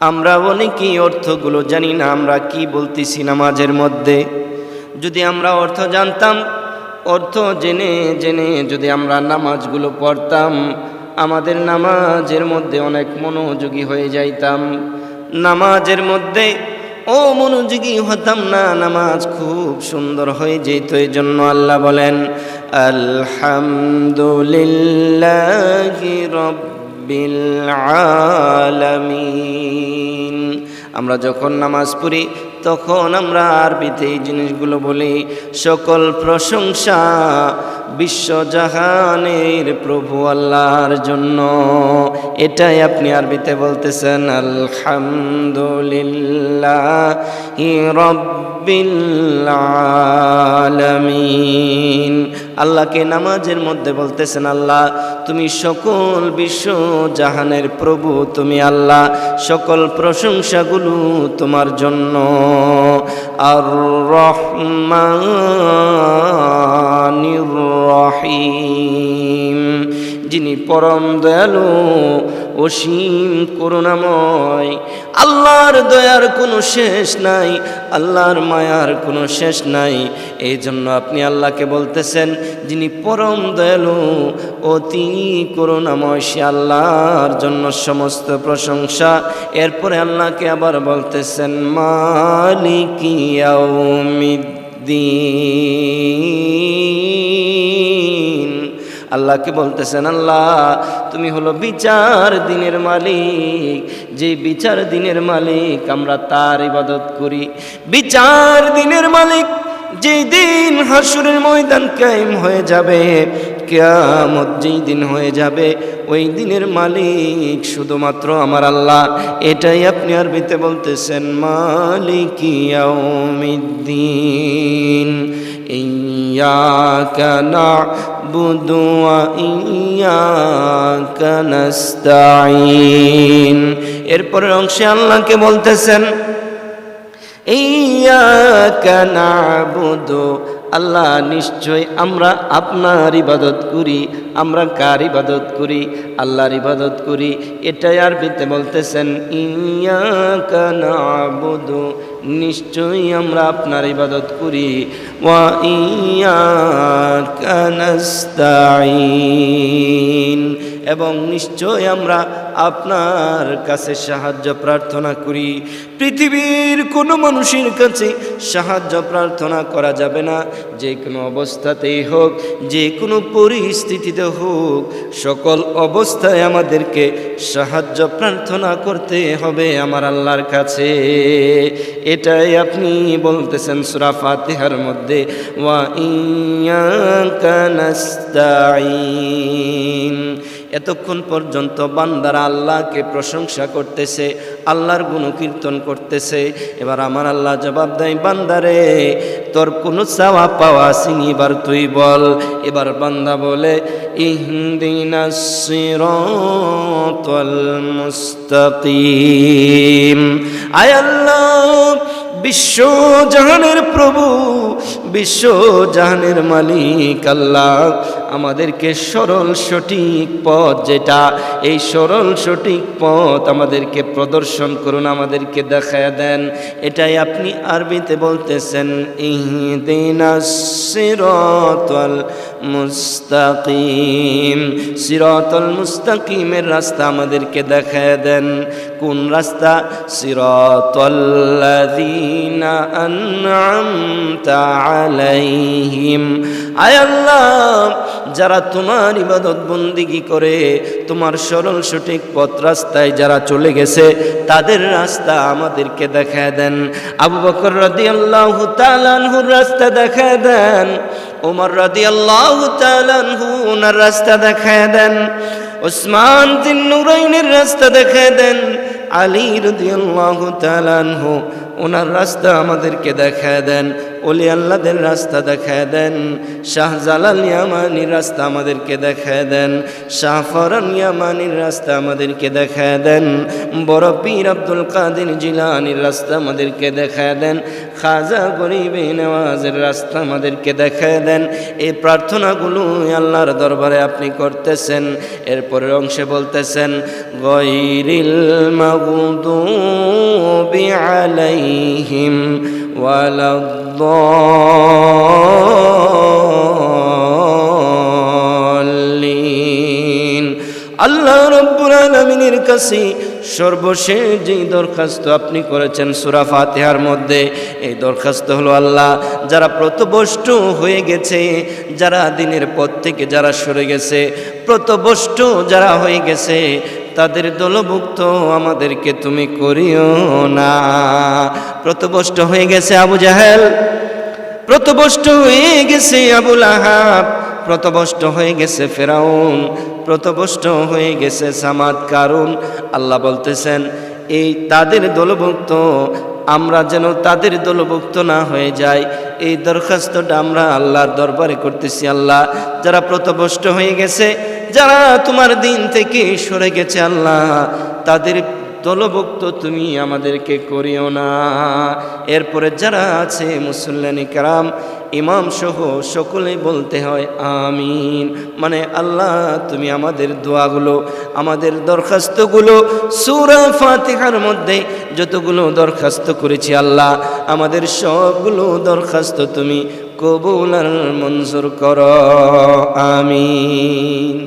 আমরা অনেকেই অর্থগুলো জানি না, আমরা কি বলতেছি নামাজের মধ্যে? যদি আমরা অর্থ জানতাম, অর্থ জেনে জেনে যদি আমরা নামাজগুলো পড়তাম, আমাদের নামাজের মধ্যে অনেক মনোযোগী হয়ে যাইতাম। নামাজের মধ্যে, ও মনোযোগী হতাম না, নামাজ খুব সুন্দর হয়ে যেত এই জন্য আল্লাহ বলেন, আলহামদুলিল্লাহ রব্বিল আলামিন। আমরা যখন নামাজ পড়ি, তখন আমরা আরবিতে এই জিনিসগুলো বলি, সকল প্রশংসা বিশ্বজাহানের প্রভু আল্লাহর জন্য। এটাই আপনি আরবিতে বলতেছেন, আলহামদুলিল্লাহ রব্বিল আল্লাহকে নামাজের মধ্যে বলতেছেন, আল্লাহ, তুমি সকল বিশ্ব জাহানের প্রভু, তুমি আল্লাহ, সকল প্রশংসাগুলো তোমার জন্য। আর রহমানির রহিম। যিনি পরম দয়ালু, অসীম করুণাময়। আল্লাহর দয়ার কোনো শেষ নাই, আল্লাহর মায়ার কোনো শেষ নাই। এই জন্য আপনি আল্লাহকে বলতেছেন, যিনি পরম দয়ালু, অতি করুণাময়, সে আল্লাহর জন্য সমস্ত প্রশংসা। এরপরে আল্লাহকে আবার বলতেছেন মালিকিয়াউমিদ্দিন আল্লাহকে বলতেছেন? আল্লাহ, তুমি হলো বিচার দিনের মালিক। যে বিচার দিনের মালিক আমরা তার ইবাদত করি। বিচার দিনের মালিক যেই দিন হাসুরের ময়দান কায়েম হয়ে যাবে, কেয়ামত যেই দিন হয়ে যাবে, ওই দিনের মালিক শুধুমাত্র আমার আল্লাহ। এটাই আপনি আরবিতে বলতেছেন, মালিক ইয়াউমিদ্দিন। إياك نعبد وإياك نستعين এরপরের অংশে আল্লাহকে বলতেছেন ইয়াকা নাবুদু আল্লাহ নিশ্চয় আমরা আপনার ইবাদত করি আমরা কার ইবাদত করি আল্লাহর ইবাদত করি এটাই আরবিতে বলতেছেন ইয়াকা নাবুদু নিশ্চয়ই আমরা আপনার ইবাদত করি। ওয়া ইয়া নাস্তাইন এবং নিশ্চয় আমরা আপনার কাছে সাহায্য প্রার্থনা করি। পৃথিবীর কোনো মানুষের কাছে সাহায্য প্রার্থনা করা যাবে না। যে কোনো অবস্থাতেই হোক, যে কোনো পরিস্থিতিতে হোক, সকল অবস্থায় আমাদেরকে সাহায্য প্রার্থনা করতে হবে আমার আল্লাহর কাছে। এটাই আপনি বলতেছেন সুরা ফাতিহার মধ্যে, ওয়া ইয়াকা নাস্তাইন এতক্ষণ পর্যন্ত বান্দারা আল্লাহকে প্রশংসা করতেছে, আল্লাহর গুণকীর্তন করতেছে। এবার আমার আল্লাহ জবাব দেয়, বান্দারে, তোর কোনো চাওয়া পাওয়া আসেনি এবার তুই বল। এবার বান্দা বলে, ইহদিনা আয় আল্লাহ, বিশ্ব জাহানের প্রভু বিশ্ব জাহানের মালিক আল্লাহ। আমাদেরকে সরল সঠিক পথ যেটা, এই সরল সঠিক পথ আমাদেরকে প্রদর্শন করুন, আমাদেরকে দেখা দেন। এটাই আপনি আরবিতে বলতেছেন, ইহদিনা সিরাতাল মুস্তাকিম। সিরাতাল মুস্তাকিমের রাস্তা আমাদেরকে দেখা দেন। কোন রাস্তা? সিরাতাল্লাযীনা আলাইহিম। আয় আল্লাহ, যারা তোমার ইবাদত বন্দিগি করে, তোমার সরল সঠিক পথ রাস্তায় যারা চলে গেছে, তাদের রাস্তা আমাদেরকে দেখায় দেন। আবু বকর রাদিয়াল্লাহু তাআলাহুর রাস্তা দেখায় দেন। ওমর রাদিয়াল্লাহু তাআলাহু ওনার রাস্তা দেখায় দেন। ওসমান তিন নুরাইনের রাস্তা দেখায় দেন। আলী রাদিয়াল্লাহু তাআলাহু ওনার রাস্তা আমাদেরকে দেখায় দেন। অলি আল্লাদের রাস্তা দেখায় দেন শাহজালাল ইয়ামানির রাস্তা আমাদেরকে দেখায় দেন শাহফরান ইয়ামানির রাস্তা আমাদেরকে দেখায় দেন, বড় পীর আব্দুল কাদের জিলানির রাস্তা আমাদেরকে দেখায় দেন, খাজা গরিবে নেওয়াজের রাস্তা আমাদেরকে দেখায় দেন। এই প্রার্থনাগুলো আল্লাহর দরবারে আপনি করতেছেন, এরপরের অংশে বলতেছেন গৈরিল মাগুদুবি আলাইহিম ওয়ালাদ্দাল্লিন আল্লাহ রব্বুল আলমিনের কাছে সর্বশেষ যেই দরখাস্ত আপনি করেছেন সুরা ফাতেহার মধ্যে, এই দরখাস্ত হলো আল্লাহ, যারা প্রতবষ্ট হয়ে গেছে, যারা দিনের পথ থেকে যারা সরে গেছে, প্রতবষ্ট যারা হয়ে গেছে তাদের দলভুক্ত আমাদেরকে তুমি করিও না। প্রতবষ্ট হয়ে গেছে আবু জাহেল, প্রতবষ্ট হয়ে গেছে আবুল আহাব প্রতবষ্ট হয়ে গেছে ফেরাউন, প্রতবষ্ট হয়ে গেছে সামাদ, কারুন। আল্লাহ বলতেছেন, এই তাদের দলভুক্ত, আমরা যেন তাদের দলভুক্ত না হয়ে যাই। এই দরখাস্তটা আমরা আল্লাহর দরবারে করতেছি আল্লাহ। যারা প্রতবষ্ট হয়ে গেছে যারা তোমার দিন থেকে সরে গেছে আল্লাহ, তাদের দলভুক্ত তুমি আমাদেরকে করিও না। এরপরে যারা আছে মুসল্লানি কারাম, ইমাম সহ সকলেই বলতে হয়, আমিন। মানে আল্লাহ, তুমি আমাদের দোয়াগুলো, আমাদের দরখাস্তগুলো, সুরা ফাতিহার মধ্যে যতগুলো দরখাস্ত করেছি আল্লাহ, আমাদের সবগুলো দরখাস্ত তুমি কবুল আর মঞ্জুর করো। আমিন।